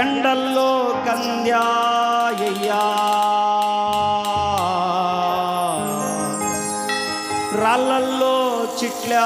ఎండల్లో కంద్యాయ్యా రాళ్ళల్లో చిట్లా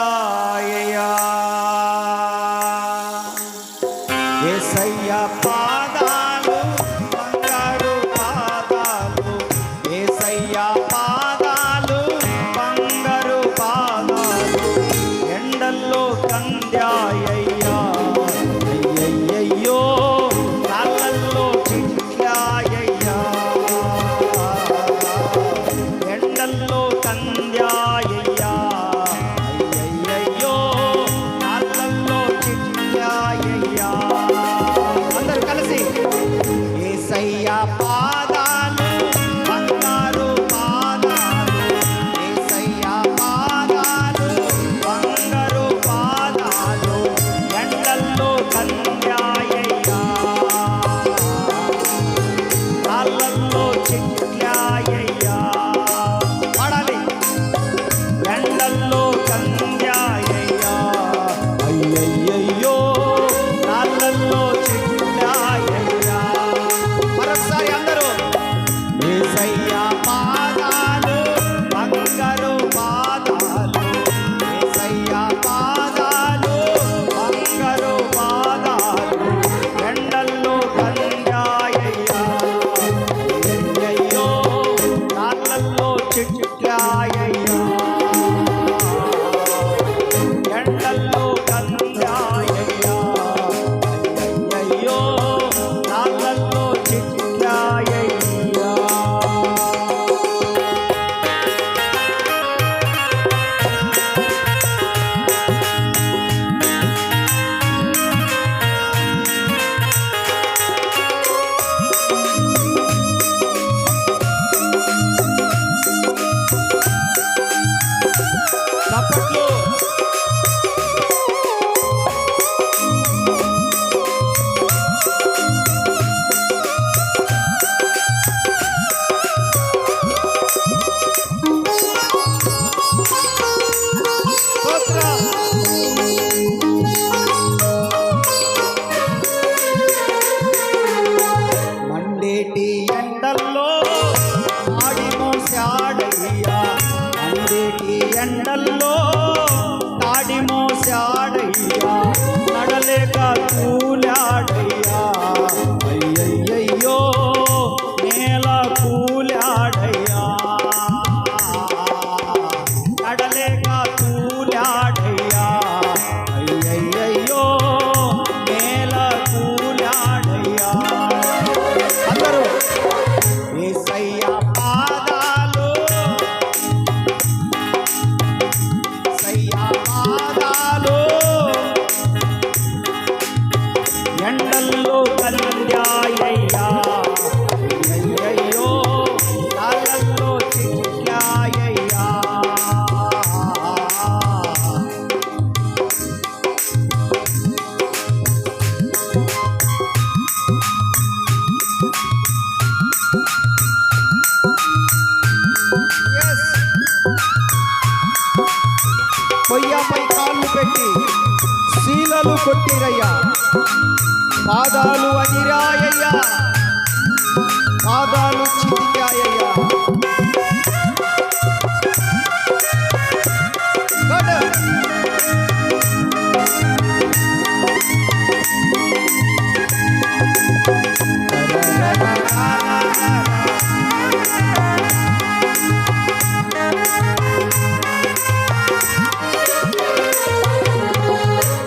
పాదాలు చితికాయ్యా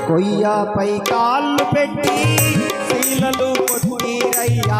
కొయ్యాపై కాళ్ళు పెట్టి నీళ్ళలు కొట్టిరయ్యా.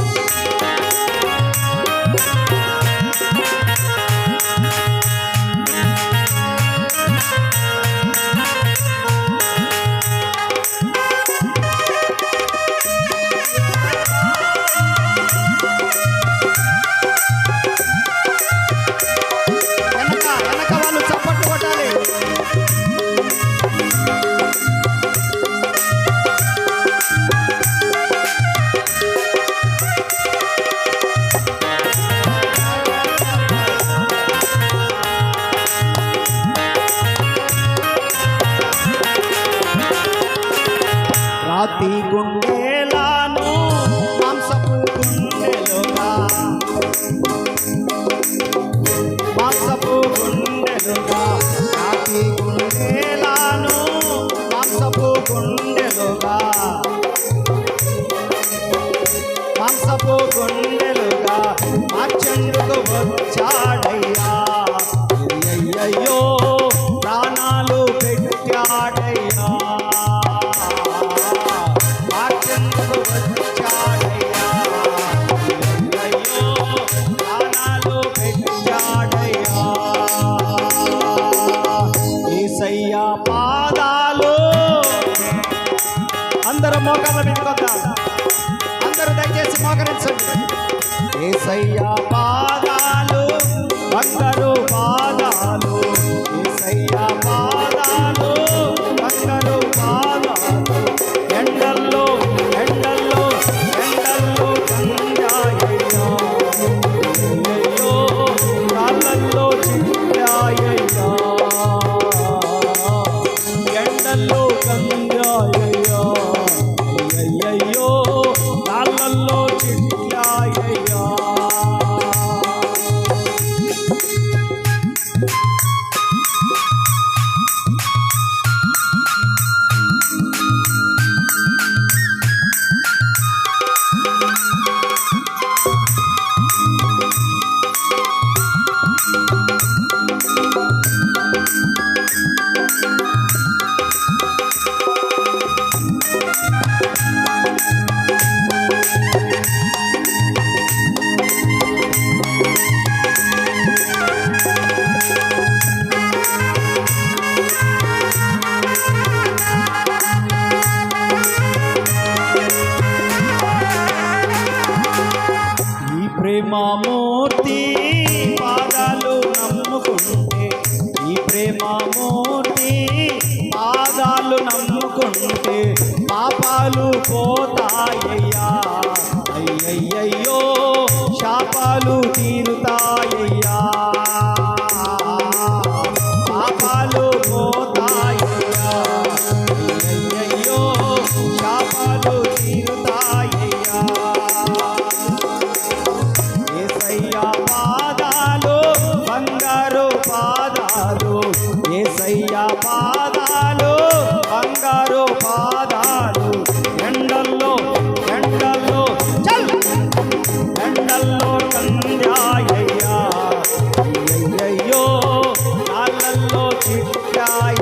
రాతి గుండెలాను ఏసయ్యా. శాపాలు తీరుతాయ్యా cai.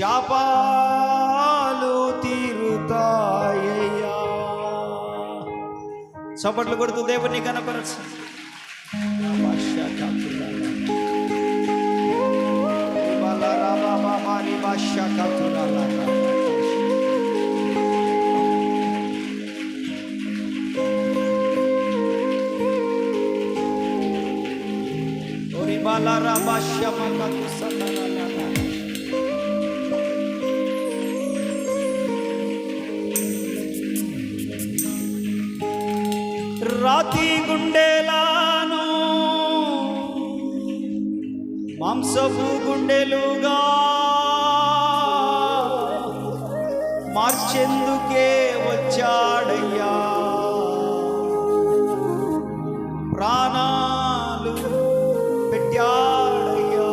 శాపాలు తీరుతాయ్యా చప్పట్లు కొడుతూ దేవుని కనపరచు రాతి గుండెలాను. మాంసపు గుండెలుగా. మార్చెందుకే వచ్చాడయ్యా. ప్రాణాలు పెట్టాడయ్యా.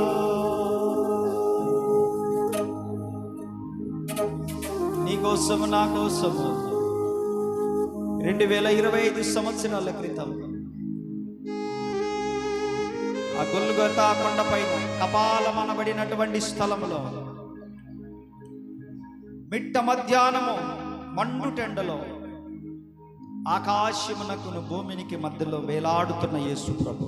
నీకోసము నా కోసము రెండు వేల ఇరవై ఐదు సంవత్సరాల క్రితం ఆ గొల్లుగొత కొండపై కపాలమనబడినటువంటి స్థలంలో మిట్ట మధ్యాహ్నము మండుటెండలో ఆకాశమునకును భూమినికి మధ్యలో వేలాడుతున్న యేసు ప్రభు.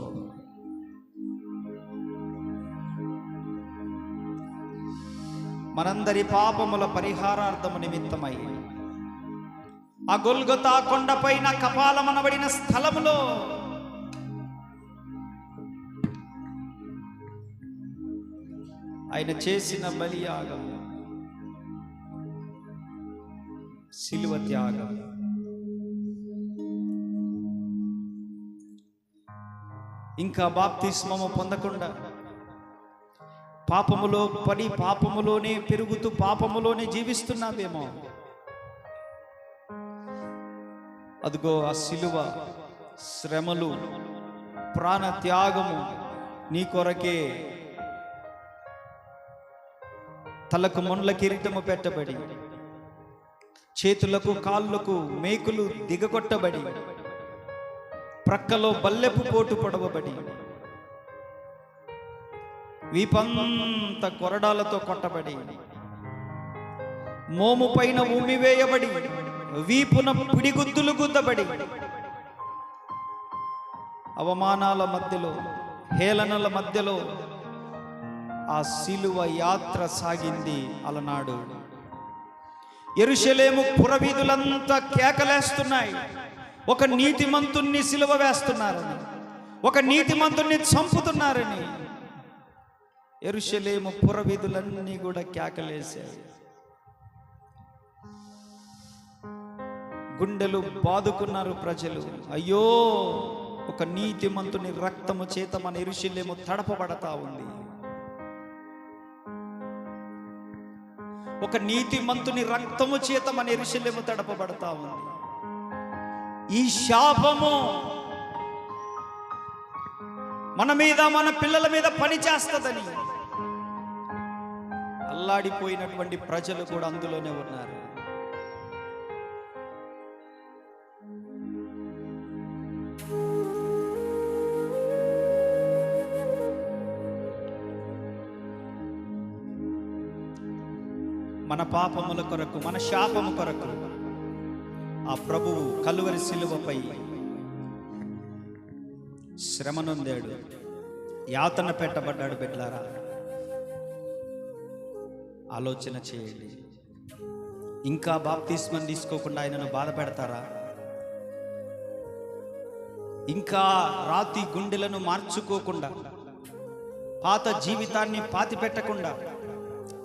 మనందరి పాపముల పరిహారార్థము నిమిత్తమై ఆ గొల్గొతా కొండపైన కపాలమనబడిన స్థలములో ఆయన చేసిన బలియాగం శిలువ త్యాగం. ఇంకా బాప్తిస్మము పొందకుండా పాపములో పడి పాపములోనే పెరుగుతూ పాపములోనే జీవిస్తున్నావేమో. అదిగో ఆ శిలువ శ్రమలు ప్రాణ త్యాగము నీ కొరకే. తలకు మొండ్ల కిరీటము పెట్టబడి చేతులకు కాళ్ళకు మేకులు దిగగొట్టబడి ప్రక్కలో బల్లెపు పోటు పొడవబడి వీపంత కొరడాలతో కొట్టబడి మోము పైన ఉమ్మివేయబడి వీపున పిడిగుద్దులు గుద్దబడి. అవమానాల మధ్యలో హేళనల మధ్యలో ఆ శిలువ యాత్ర సాగింది అలనాడు. ఎరుషలేము పురవీధులంతా కేకలేస్తున్నాయి. ఒక నీతిమంతుణ్ణి సిలువ వేస్తున్నారని ఒక నీతిమంతుణ్ణి చంపుతున్నారని. ఎరుషలేము పురవీధులన్నీ కూడా కేకలేశాయి. గుండెలు బాదుకున్నారు ప్రజలు. అయ్యో ఒక నీతిమంతుని రక్తము చేత మన ఎరుషలేము తడపబడతా ఉంది. ఒక నీతిమంతుని రక్తము చేత మన ఎరుషలేము తడపబడతా ఉంది. ఈ శాపము మన మీద మన పిల్లల మీద పని చేస్తుందని అల్లాడిపోయినటువంటి ప్రజలు కూడా అందులోనే ఉన్నారు. మన పాపముల కొరకు మన శాపము కొరకు. ఆ ప్రభువు కలువరి శిలువపై శ్రమనొందాడు. యాతన పెట్టబడ్డాడు బిడ్లారా. ఆలోచన చేయండి. ఇంకా బాప్తిస్మం తీసుకోకుండా ఆయనను బాధ పెడతారా? ఇంకా రాతి గుండెలను మార్చుకోకుండా పాత జీవితాన్ని పాతి పెట్టకుండా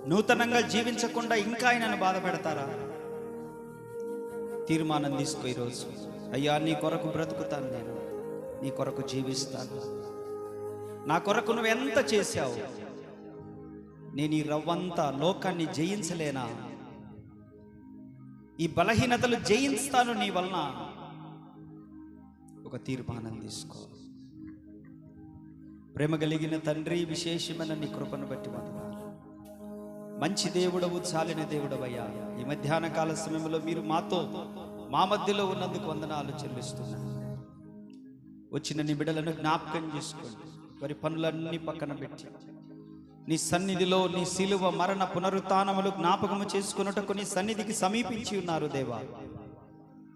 నూతనంగా జీవించకుండా ఇంకా ఆయనను బాధ పెడతారా తీర్మానం తీసుకో ఈరోజు. అయ్యా నీ కొరకు బ్రతుకుతాను నేను. నీ కొరకు జీవిస్తాను. నా కొరకు నువ్వు ఎంత చేశావు? నేను ఈ రవ్వంతా లోకాన్ని జయించలేనా? ఈ బలహీనతలు జయిస్తాను నీ వలన? ఒక తీర్మానం తీసుకో. ప్రేమ కలిగిన తండ్రి విశేషమైన నీ కృపను బట్టి వందనాలు మంచి దేవుడవు చాలిన దేవుడవయ్యా. ఈ మధ్యాహ్న కాల సమయంలో మీరు మాతో మా మధ్యలో ఉన్నందుకు వందనాలు చెల్లిస్తున్నాను వచ్చిన నీ బిడ్డలను జ్ఞాపకం చేసుకోండి. వారి పనులన్నీ పక్కన పెట్టి. నీ సన్నిధిలో నీ శిలువ మరణ పునరుత్నములు జ్ఞాపకము చేసుకున్నటకు నీ సన్నిధికి సమీపించి ఉన్నారు దేవా.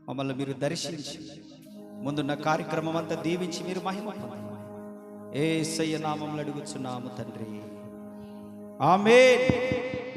మమ్మల్ని మీరు దర్శించి ముందున్న కార్యక్రమం అంతా దీవించి మీరు మహిమ ఏ సయ్య నామంలో అడుగుచున్నాము తండ్రి. Amen.